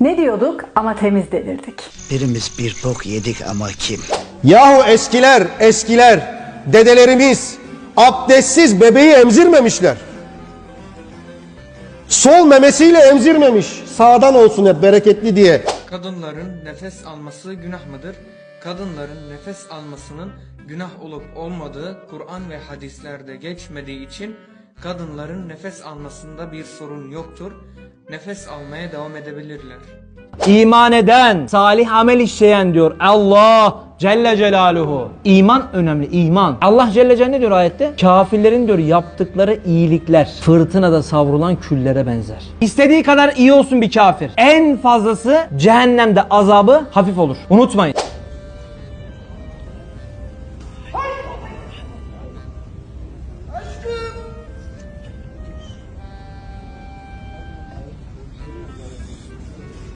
Ne diyorduk ama temiz denirdik. Birimiz bir bok yedik ama kim? Yahu eskiler, eskiler, dedelerimiz abdestsiz bebeği emzirmemişler. Sol memesiyle emzirmemiş. Sağdan olsun hep bereketli diye. Kadınların nefes alması günah mıdır? Kadınların nefes almasının günah olup olmadığı Kur'an ve hadislerde geçmediği için kadınların nefes almasında bir sorun yoktur. Nefes almaya devam edebilirler. İman eden, salih amel işleyen diyor Allah Celle Celaluhu. İman önemli, iman. Allah Celle Celaluhu ne diyor ayette? Kafirlerin diyor yaptıkları iyilikler fırtınada savrulan küllere benzer. İstediği kadar iyi olsun bir kafir. En fazlası cehennemde azabı hafif olur. Unutmayın.